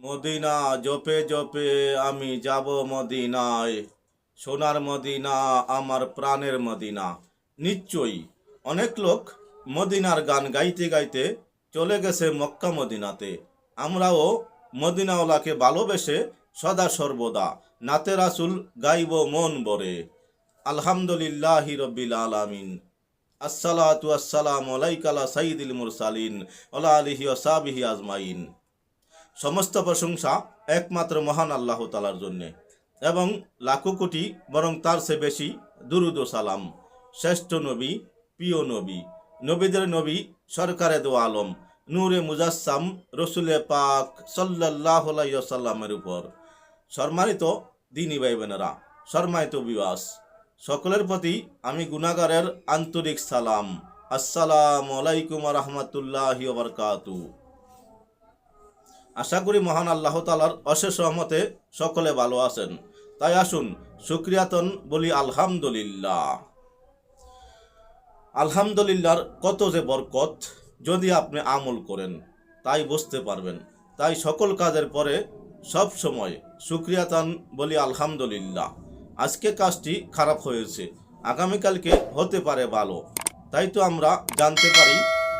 Medina, জপে জপে আমি যাব মদিনায়। সোনার মদিনা, আমার প্রাণের মদিনা। নিশ্চয়ই অনেক লোক মদিনার গান গাইতে গাইতে চলে গেছে মক্কা মদিনাতে। আমরাও মদিনাওয়ালাকে ভালোবেসে সদা সর্বদা নাতে রাসুল গাইব মন বরে আলহামদুলিল্লাহি রব্বিল আলামিন। আসসালাতু আসসালামু আলাইকালা সাইয়িদুল মুরসালিন ওয়ালা আলিহি ওয়াসাবিহি আজমাইন। সমস্ত প্রশংসা একমাত্র মহান আল্লাহ তালার জন্যে। এবং লাখো কোটি বরং তার সে বেশি দুরুদ সালাম। শ্রেষ্ঠ নবী, প্রিয় নবী, নবীদের নবী, সরকারে দো আলম, নূরে মুজাসসাম, রসুলে পাক সাল্লাহ সাল্লামের উপর। সম্মানিত দিনী ভাই বোনেরা সম্মানিত বিবাস সকলের প্রতি আমি গুনাগারের আন্তরিক সালাম। আসসালামু আলাইকুম রহমতুল্লাহি বারকাতু আশা করি মহান আল্লাহ তালার অশেষ সহমতে সকলে ভালো আছেন। তাই আসুন, সুক্রিয়াতন বলি আলহামদুলিল্লাহ। আলহামদুলিল্লাহর কত যে বরকত যদি আপনি আমল করেন, তাই বুঝতে পারবেন। তাই সকল কাজের পরে সব সময় সুক্রিয়াতান বলি আলহামদুলিল্লাহ। আজকে কাজটি খারাপ হয়েছে, আগামীকালকে হতে পারে ভালো। তাই তো আমরা জানতে পারি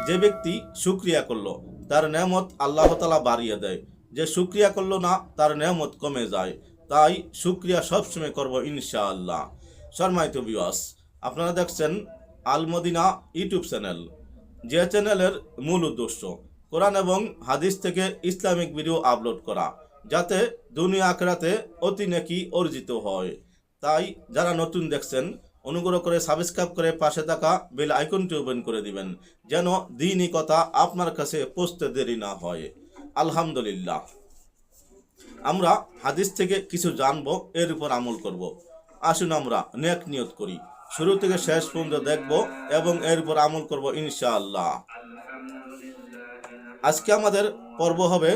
যে ব্যক্তি সুক্রিয়া করল। তার নেমত আল্লাহ তালা বাড়িয়ে দেয়। যে সুক্রিয়া করল না, তার নেমত কমে যায়। তাই সুক্রিয়া সবসময় করব ইনশাআল্লাহ। শর্মাইত বিওয়াস আপনারা দেখছেন আলমদিনা ইউটিউব চ্যানেল। যে চ্যানেলের মূল উদ্দেশ্য, কোরআন এবং হাদিস থেকে ইসলামিক ভিডিও আপলোড করা, যাতে দুনিয়া আখরাতে অতি নাকি অর্জিত হয়। তাই যারা নতুন দেখছেন অনুগ্রহ করে সাবস্ক্রাইব করে পাশে থাকা বেল আইকনটি ওপেন করে দিবেন, যেন দিনই কথা আপনার কাছে পৌঁছতে দেরি না হয়। আলহামদুলিল্লাহ। আমরা হাদিস থেকে কিছু জানব, এর উপর আমল করব। আসুন আমরা নেক নিয়ত করি। শুরু থেকে শেষ পর্যন্ত দেখব এবং এর উপর আমল করব ইনশাআল্লাহ। আজকে আমাদের পর্ব হবে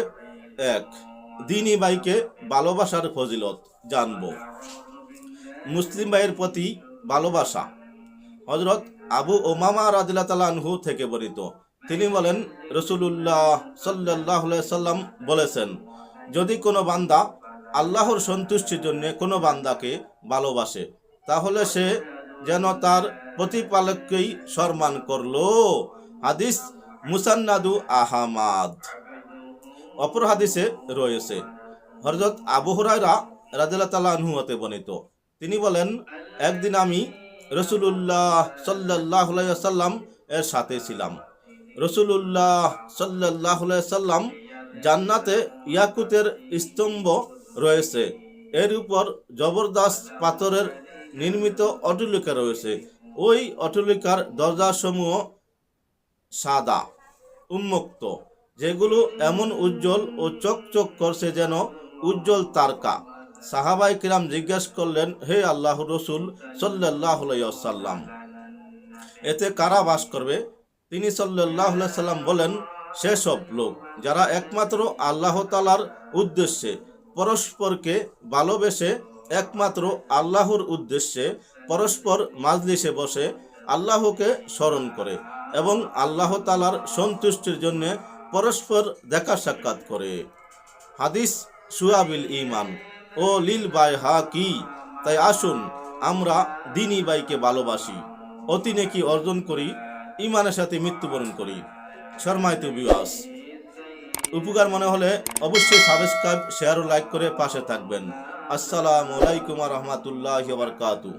এক, দিনী ভাইকে ভালোবাসার ফজিলত জানব। মুসলিম ভাইয়ের প্রতি ভালোবাসা। হজরত আবু ওমামা রাদিল্লা তালানহু থেকে বর্ণিত। তিনি বলেন রসুল্লাহ সাল্লাহ সাল্লাম বলেছেন, যদি কোনো বান্দা আল্লাহর সন্তুষ্টির জন্য কোনো বান্দাকে ভালোবাসে, তাহলে সে যেন তার প্রতিপালককেই সম্মান করল। হাদিস মুসান্নাদু আহমাদ। অপর হাদিসে রয়েছে হরজত আবু হুরায়রা রাদিল্লা তালানহু হতে বর্ণিত। তিনি বলেন, একদিন আমি রসুলুল্লাহ সাল্লাহ সাল্লাম এর সাথে ছিলাম। রসুলুল্লাহ সাল্লাহ সাল্লাম জান্নাতে ইয়াকুতের স্তম্ভ রয়েছে। এর উপর জবরদস্ত পাথরের নির্মিত অটলিকা রয়েছে। ওই অটুলিকার দরজাসমূহ সাদা, উন্মুক্ত, যেগুলো এমন উজ্জ্বল ও চকচক করছে যেন উজ্জ্বল তারকা। সাহাবাই কিরাম জিজ্ঞেস করলেন, হে আল্লাহ রসুল সাল্লাহ সাল্লাম এতে কারা বাস করবে? তিনি সাল্লাহ সাল্লাম বলেন সেসব লোক যারা একমাত্র আল্লাহ তালার উদ্দেশ্যে, পরস্পরকে ভালোবেসে, একমাত্র আল্লাহর উদ্দেশ্যে পরস্পর মাজলিসে বসে আল্লাহকে স্মরণ করে এবং আল্লাহ তালার সন্তুষ্টির জন্য পরস্পর দেখা সাক্ষাৎ করে। হাদিস সুয়াবিল ইমান ও লিল বাই হা কি? তাই আসুন, আমরা দিনী বাইকে ভালোবাসি। অতি নেকি অর্জন করি ইমানের সাথে মৃত্যুবরণ করি। শর্মায়িত বিবাস উপকার মনে হলে অবশ্যই সাবস্ক্রাইব শেয়ার ও লাইক করে পাশে থাকবেন। আসসালামু আলাইকুম রহমতুল্লাহ বারকাতু